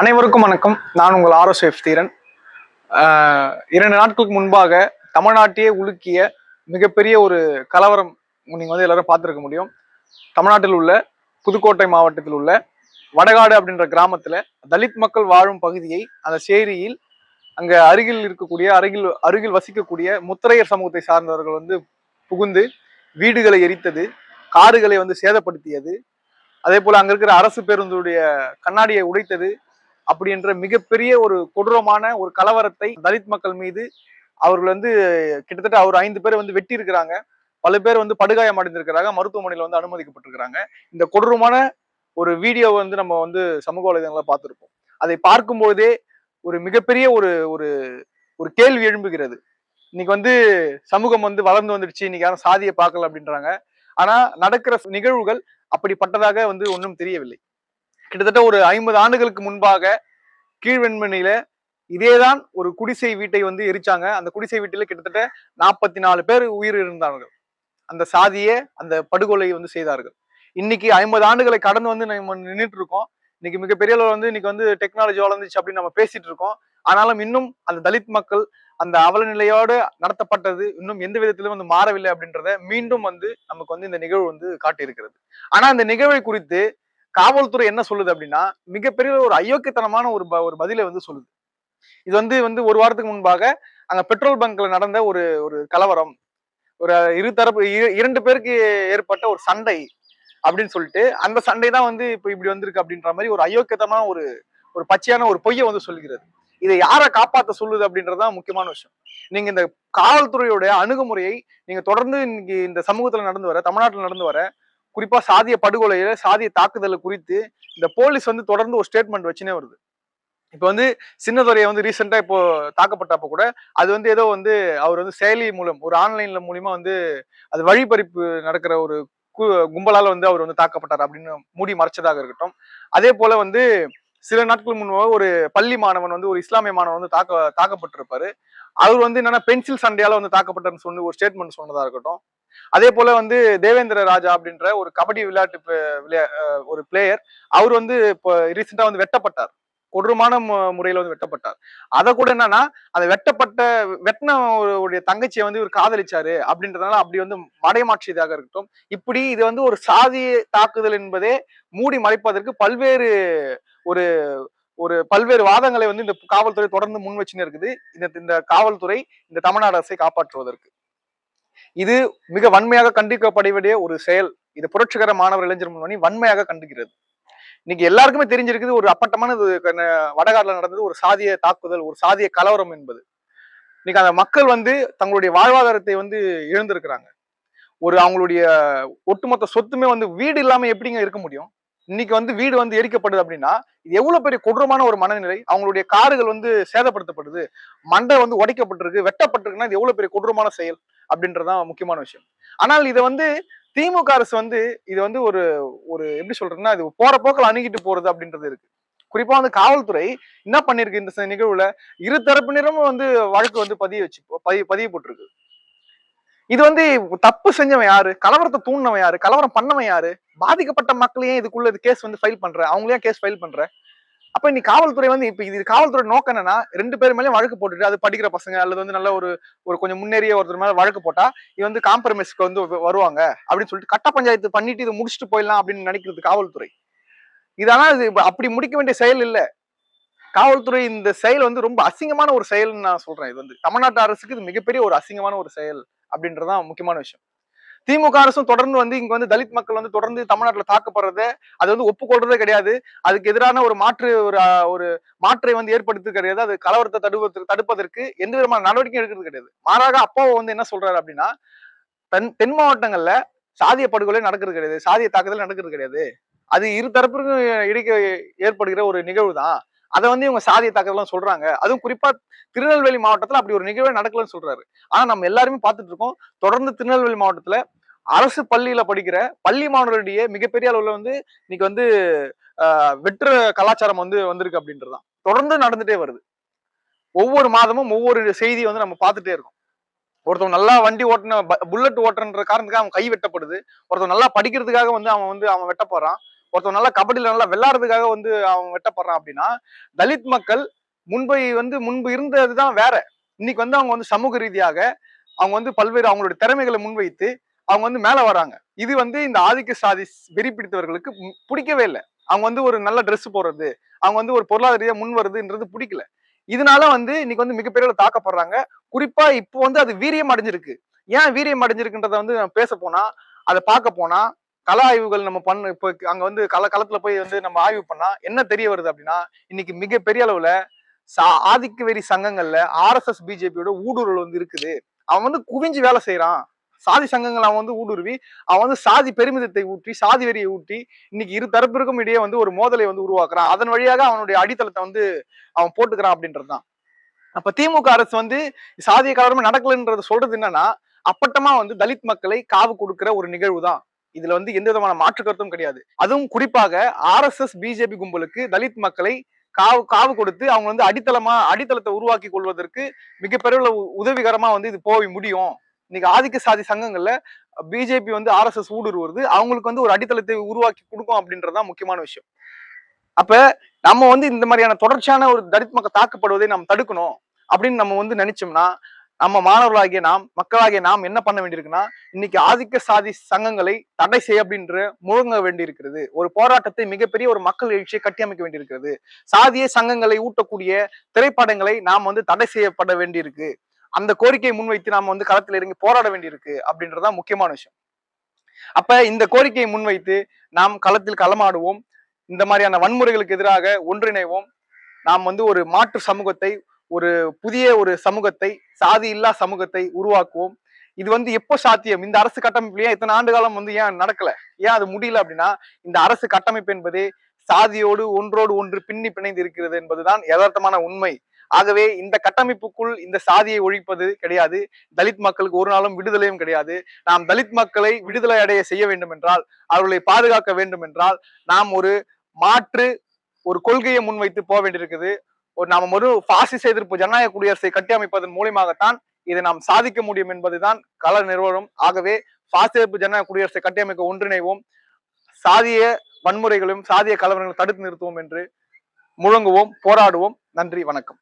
அனைவருக்கும் வணக்கம். நான் உங்கள் ஆர்எஸ்எஃப் தீரன். இரண்டு நாட்களுக்கு முன்பாக தமிழ்நாட்டையே உலுக்கிய மிகப்பெரிய ஒரு கலவரம் நீங்கள் வந்து எல்லாரும் பார்த்துருக்க முடியும். தமிழ்நாட்டில் உள்ள புதுக்கோட்டை மாவட்டத்தில் உள்ள வடகாடு அப்படின்ற கிராமத்தில் தலித் மக்கள் வாழும் பகுதியை அந்த சேரியில் அங்கே அருகில் இருக்கக்கூடிய அருகில் அருகில் வசிக்கக்கூடிய முத்திரையர் சமூகத்தை சார்ந்தவர்கள் வந்து புகுந்து வீடுகளை எரித்தது காடுகளை வந்து சேதப்படுத்தியது. அதே போல் அங்கே இருக்கிற அரசு பேருந்துடைய கண்ணாடியை உடைத்தது அப்படின்ற மிகப்பெரிய ஒரு கொடூரமான ஒரு கலவரத்தை தலித் மக்கள் மீது அவர்கள் வந்து கிட்டத்தட்ட அவர் ஐந்து பேர் வந்து வெட்டி இருக்கிறாங்க பல பேர் வந்து படுகாயம் அடைந்திருக்கிறாங்க. மருத்துவமனையில் வந்து அனுமதிக்கப்பட்டிருக்கிறாங்க. இந்த கொடூரமான ஒரு வீடியோ வந்து நம்ம வந்து சமூக வலைதளங்களை பார்த்துருப்போம். அதை பார்க்கும்போதே ஒரு மிகப்பெரிய ஒரு ஒரு ஒரு கேள்வி எழும்புகிறது. இன்னைக்கு வந்து சமூகம் வந்து வளர்ந்து வந்துடுச்சு. இன்னைக்கு யாரும் சாதியை பார்க்கல அப்படின்றாங்க. ஆனா நடக்கிற நிகழ்வுகள் அப்படிப்பட்டதாக வந்து ஒன்றும் தெரியவில்லை. கிட்டத்தட்ட ஒரு ஐம்பது ஆண்டுகளுக்கு முன்பாக கீழ்வெண்மணியில இதேதான் ஒரு குடிசை வீட்டை வந்து எரிச்சாங்க. அந்த குடிசை வீட்டில கிட்டத்தட்ட நாற்பத்தி நாலு பேர் உயிர் இருந்தார்கள். அந்த சாதியே அந்த படுகொலை வந்து செய்தார்கள். இன்னைக்கு ஐம்பது ஆண்டுகளை கடந்து வந்து நம்ம நின்றுட்டு இருக்கோம். இன்னைக்கு மிகப்பெரிய அளவில் வந்து இன்னைக்கு வந்து டெக்னாலஜி வளர்ந்துச்சு அப்படின்னு நம்ம பேசிட்டு இருக்கோம். ஆனாலும் இன்னும் அந்த தலித் மக்கள் அந்த அவல நிலையோடு நடத்தப்பட்டது இன்னும் எந்த விதத்திலும் வந்து மாறவில்லை அப்படின்றத மீண்டும் வந்து நமக்கு வந்து இந்த நிகழ்வு வந்து காட்டியிருக்கிறது. ஆனா இந்த நிகழ்வை குறித்து காவல்துறை என்ன சொல்லுது அப்படின்னா மிகப்பெரிய ஒரு அயோக்கியத்தனமான ஒரு ப- ஒரு பதிலை வந்து சொல்லுது. இது வந்து வந்து ஒரு வாரத்துக்கு முன்பாக அங்க பெட்ரோல் பங்க்ல நடந்த ஒரு ஒரு கலவரம். ஒரு இரு தரப்பு இரண்டு பேருக்கு ஏற்பட்ட ஒரு சண்டை அப்படின்னு சொல்லிட்டு அந்த சண்டை தான் வந்து இப்ப இப்படி வந்திருக்கு அப்படின்ற மாதிரி ஒரு அயோக்கியத்தனமான ஒரு ஒரு பச்சையான ஒரு பொய்யை வந்து சொல்கிறது இதை யாரை காப்பாத்த சொல்லுது அப்படின்றதுதான் முக்கியமான விஷயம். நீங்க இந்த காவல்துறையோட அணுகுமுறையை நீங்க தொடர்ந்து இன்னைக்கு இந்த சமூகத்துல நடந்து வர தமிழ்நாட்டில் நடந்து வர குறிப்பா சாதிய படுகொலையில சாதிய தாக்குதலை குறித்து இந்த போலீஸ் வந்து தொடர்ந்து ஒரு ஸ்டேட்மெண்ட் வச்சுனே வருது. இப்போ வந்து சின்னதுரையை வந்து ரீசெண்டாக இப்போ தாக்கப்பட்டப்ப கூட அது வந்து ஏதோ வந்து அவர் வந்து செயலி மூலம் ஒரு ஆன்லைன்ல மூலியமா வந்து அது வழிபறிப்பு நடக்கிற ஒரு கு- கும்பலால் வந்து அவர் வந்து தாக்கப்பட்டார் அப்படின்னு மூடி மறைச்சதாக இருக்கட்டும். அதே போல வந்து சில நாட்கள் முன்பாக ஒரு பள்ளி மாணவன் வந்து ஒரு இஸ்லாமிய மாணவன் வந்து தாக்க தாக்கப்பட்டிருப்பாரு. அவர் வந்து என்னன்னா பென்சில் சண்டையால வந்து தாக்கப்பட்டார்னு சொல்லி ஒரு ஸ்டேட்மெண்ட் சொன்னதா இருக்கட்டும். அதே போல வந்து தேவேந்திர ராஜா அப்படின்ற ஒரு கபடி விளையாட்டு விளையா- ஒரு பிளேயர் அவர் வந்து இப்போ ரீசெண்டா வந்து வெட்டப்பட்டார். கொடூரமான முறையில வந்து வெட்டப்பட்டார். அத கூட என்னன்னா அந்த வெட்டப்பட்ட வெட்டினவருடைய தங்கச்சியை வந்து இவர் காதலிச்சாரு அப்படின்றதுனால அப்படி வந்து மடைமாற்றியதாக இருக்கட்டும். இப்படி இது வந்து ஒரு சாதி தாக்குதல் என்பதே மூடி மறைப்பதற்கு பல்வேறு ஒரு ஒரு பல்வேறு வாதங்களை வந்து இந்த காவல்துறை தொடர்ந்து முன் வச்சுன்னு இருக்குது. இந்த இந்த காவல்துறை இந்த தமிழ்நாடு அரசை காப்பாற்றுவதற்கு. இது மிக வன்மையாக கண்டிக்கப்பட வேண்டிய ஒரு செயல். இது புரட்சிகர மாணவர் இளைஞர் முன்னணி வன்மையாக கண்டிக்கிறது இன்னைக்கு எல்லாருக்குமே தெரிஞ்சிருக்குது ஒரு அப்பட்டமான இது நடந்தது ஒரு சாதிய தாக்குதல் ஒரு சாதிய கலவரம் என்பது. இன்னைக்கு அந்த மக்கள் வந்து தங்களுடைய வாழ்வாதாரத்தை வந்து இழந்திருக்கிறாங்க. ஒரு அவங்களுடைய ஒட்டுமொத்த சொத்துமே வந்து வீடு இல்லாம எப்படிங்க இருக்க முடியும்? இன்னைக்கு வந்து வீடு வந்து எரிக்கப்படுது அப்படின்னா இது எவ்வளவு பெரிய கொடூரமான ஒரு மனநிலை அவங்களுடைய காடுகள் வந்து சேதப்படுத்தப்படுது மண்டை வந்து உடைக்கப்பட்டிருக்கு வெட்டப்பட்டிருக்குன்னா இது எவ்வளவு பெரிய கொடூரமான செயல் அப்படின்றதுதான் முக்கியமான விஷயம். ஆனால் இதை வந்து திமுக அரசு வந்து இது வந்து ஒரு ஒரு எப்படி சொல்றதுன்னா இது போற போக்கில் அணுகிட்டு போறது அப்படின்றது இருக்கு. குறிப்பா வந்து காவல்துறை என்ன பண்ணிருக்கு இந்த ச- நிகழ்வுல இரு தரப்பினரும் வந்து வழக்கு வந்து பதிய வச்சு பதிய பதிய போட்டிருக்கு இது வந்து தப்பு செஞ்சவன் யாரு? கலவரத்தை தூண்டினவன் யாரு? கலவரம் பண்ணவன் யாரு? பாதிக்கப்பட்ட மக்களையும் இதுக்குள்ள இது கேஸ் வந்து ஃபைல் பண்ற? அவங்களையும் கேஸ் ஃபைல் பண்ற? அப்ப இன்னைக்கு காவல்துறை வந்து இப்ப இது காவல்துறை நோக்கம் என்னன்னா ரெண்டு பேர் மேலேயும் வழக்கு போட்டுட்டு அது படிக்கிற பசங்க அல்லது வந்து நல்ல ஒரு ஒரு கொஞ்சம் முன்னேறிய ஒருத்தர் மேல வழக்கு போட்டா இது வந்து காம்ப்ரமைஸ்க்கு வந்து வருவாங்க அப்படின்னு சொல்லிட்டு கட்ட பஞ்சாயத்து பண்ணிட்டு இது முடிச்சுட்டு போயிடலாம் அப்படின்னு நினைக்கிறது காவல்துறை. இதனால இது அப்படி முடிக்க வேண்டிய செயல் இல்லை. காவல்துறை இந்த செயல் வந்து ரொம்ப அசிங்கமான ஒரு செயல்னு நான் சொல்றேன். இது வந்து தமிழ்நாட்டு அரசுக்கு இது மிகப்பெரிய ஒரு அசிங்கமான ஒரு செயல் அப்படின்றதான் முக்கியமான விஷயம். திமுக அரசும் தொடர்ந்து வந்து இங்க வந்து தலித் மக்கள் வந்து தொடர்ந்து தமிழ்நாட்டில் தாக்கப்படுறத அது வந்து ஒப்புக்கொள்றதே கிடையாது. அதுக்கு எதிரான ஒரு மாற்று ஒரு ஒரு மாற்றை வந்து ஏற்படுத்து கிடையாது. அது கலவரத்தை தடுப்பதற்கு தடுப்பதற்கு எந்த விதமான நடவடிக்கையும் எடுக்கிறது கிடையாது. மாறாக அப்போ வந்து என்ன சொல்றாரு அப்படின்னா தென் தென் மாவட்டங்கள்ல சாதிய படுகொலை நடக்கிறது கிடையாது. சாதிய தாக்குதல் நடக்கிறது கிடையாது. அது இரு தரப்பிற்கும் இடைக்க ஏற்படுகிற ஒரு நிகழ்வு தான் அதை வந்து இவங்க சாதிய தாக்குதல்லாம் சொல்றாங்க. அதுவும் குறிப்பா திருநெல்வேலி மாவட்டத்துல அப்படி ஒரு நிகழ்வே நடக்கலன்னு சொல்றாரு. ஆனா நம்ம எல்லாருமே பார்த்துட்டு இருக்கோம். தொடர்ந்து திருநெல்வேலி மாவட்டத்துல அரசு பள்ளியில படிக்கிற பள்ளி மாணவர்களிடையே மிகப்பெரிய அளவுல வந்து இன்னைக்கு வந்து ஆஹ், வெற்று கலாச்சாரம் வந்து வந்திருக்கு அப்படின்றதுதான். தொடர்ந்து நடந்துட்டே வருது. ஒவ்வொரு மாதமும் ஒவ்வொரு செய்தியை வந்து நம்ம பார்த்துட்டே இருக்கோம். ஒருத்தவன் நல்லா வண்டி ஓட்டின புல்லட் ஓட்டுறன்ற காரணத்துக்காக அவன் கை வெட்டப்படுது. ஒருத்தன் நல்லா படிக்கிறதுக்காக வந்து அவன் வந்து அவன் வெட்ட போறான் ஒருத்தர் நல்லா கபடியில நல்லா விளையாடுறதுக்காக வந்து அவன் வெட்டப்படுறான் அப்படின்னா தலித் மக்கள் முன்பை வந்து முன்பு இருந்ததுதான் வேற. இன்னைக்கு வந்து அவங்க வந்து சமூக ரீதியாக அவங்க வந்து பல்வேறு அவங்களுடைய திறமைகளை முன்வைத்து அவங்க வந்து மேல வராங்க. இது வந்து இந்த ஆதிக்க சாதி வெறி பிடித்தவர்களுக்கு பிடிக்கவே இல்லை. அவங்க வந்து ஒரு நல்ல ட்ரெஸ் போடுறது அவங்க வந்து ஒரு பொருளாதார ரீதியாக முன் வருதுன்றது பிடிக்கல. இதனால வந்து இன்னைக்கு வந்து மிகப்பெரிய தாக்கப்படுறாங்க. குறிப்பா இப்போ வந்து அது வீரியம் அடைஞ்சிருக்கு. ஏன் வீரியம் அடைஞ்சிருக்குன்றத வந்து பேச போனா அதை பார்க்க போனா கல ஆய்வுகள் நம்ம பண்ண இப்போ அங்க வந்து கல களத்துல போய் வந்து நம்ம ஆய்வு பண்ணா என்ன தெரிய வருது அப்படின்னா இன்னைக்கு மிகப்பெரிய அளவுல சா ஆதிக்க வெறி சங்கங்கள்ல ஆர்எஸ்எஸ் பிஜேபியோட ஊடுருவல் வந்து இருக்குது. அவன் வந்து குவிஞ்சு வேலை செய்யறான் சாதி சங்கங்கள் அவன் வந்து ஊடுருவி அவன் வந்து சாதி பெருமிதத்தை ஊற்றி சாதி வெறியை ஊற்றி இன்னைக்கு இரு தரப்பிற்கும் இடையே வந்து ஒரு மோதலை வந்து உருவாக்குறான். அதன் வழியாக அவனுடைய அடித்தளத்தை வந்து அவன் போட்டுக்கிறான் அப்படின்றதுதான் அப்ப திமுக அரசு வந்து சாதிய கலவரமே நடக்கலைன்றத சொல்றது என்னன்னா அப்பட்டமா வந்து தலித் மக்களை காவு கொடுக்கிற ஒரு நிகழ்வு தான். இதுல வந்து எந்த விதமான மாற்று கருத்தும் கிடையாது. அதுவும் குறிப்பாக ஆர்எஸ்எஸ் பிஜேபி கும்பலுக்கு தலித் மக்களை காவு காவு கொடுத்து அவங்க வந்து அடித்தளமா அடித்தளத்தை உருவாக்கி கொள்வதற்கு மிகப்பெரிய உதவிகரமா வந்து இது போய் முடியும். இன்னைக்கு ஆதிக்க சாதி சங்கங்கள்ல பிஜேபி வந்து ஆர்எஸ்எஸ் ஊடுருவது அவங்களுக்கு வந்து ஒரு அடித்தளத்தை உருவாக்கி கொடுக்கும் அப்படின்றதான் முக்கியமான விஷயம். அப்ப நம்ம வந்து இந்த மாதிரியான தொடர்ச்சியான ஒரு தலித் மக்கள் தாக்கப்படுவதை நம்ம தடுக்கணும் அப்படின்னு நம்ம வந்து நினைச்சோம்னா நம்ம மாணவர்களாகிய நாம் மக்களாகிய நாம் என்ன பண்ண வேண்டியிருக்குன்னா இன்னைக்கு ஆதிக்க சாதி சங்கங்களை தடை செய்ய அப்படின்ற முழங்க வேண்டியிருக்கிறது. ஒரு போராட்டத்தை மிகப்பெரிய ஒரு மக்கள் எழுச்சியை கட்டியமைக்க வேண்டியிருக்கிறது. சாதிய சங்கங்களை ஊட்டக்கூடிய திரைப்படங்களை நாம் வந்து தடை செய்யப்பட வேண்டியிருக்கு. அந்த கோரிக்கையை முன்வைத்து நாம வந்து களத்தில் இறங்கி போராட வேண்டியிருக்கு அப்படின்றதான் முக்கியமான விஷயம். அப்ப இந்த கோரிக்கையை முன்வைத்து நாம் களத்தில் களமாடுவோம். இந்த மாதிரியான வன்முறைகளுக்கு எதிராக ஒன்றிணைவோம். நாம் வந்து ஒரு மாற்று சமூகத்தை ஒரு புதிய ஒரு சமூகத்தை சாதி இல்லா சமூகத்தை உருவாக்குவோம். இது வந்து எப்போ சாத்தியம்? இந்த அரசு கட்டமைப்புலயே இத்தனை ஆண்டு காலம் வந்து ஏன் நடக்கல? ஏன் அது முடியல அப்படின்னா இந்த அரசு கட்டமைப்பு என்பதே சாதியோடு ஒன்றோடு ஒன்று பின்னி பிணைந்து இருக்கிறது என்பதுதான் யதார்த்தமான உண்மை. ஆகவே இந்த கட்டமைப்புக்குள் இந்த சாதியை ஒழிப்பது கிடையாது. தலித் மக்களுக்கு ஒரு நாளும் விடுதலையும் கிடையாது. நாம் தலித் மக்களை விடுதலை அடைய செய்ய வேண்டும் என்றால் அவர்களை பாதுகாக்க வேண்டும் என்றால் நாம் ஒரு மாற்று ஒரு கொள்கையை முன்வைத்து போக வேண்டியிருக்குது. ஒரு நாம ஒரு பாசிச எதிர்ப்பு ஜனநாயக குடியரசை கட்டியமைப்பதன் மூலியமாகத்தான் இதை நாம் சாதிக்க முடியும் என்பதுதான் கள நிறுவனம் ஆகவே பாசிச எதிர்ப்பு ஜனநாயக குடியரசை கட்டியமைக்க ஒன்றிணைவோம். சாதிய வன்முறைகளையும் சாதிய கலவரங்களையும் தடுத்து நிறுத்துவோம் என்று முழங்குவோம் போராடுவோம். நன்றி வணக்கம்.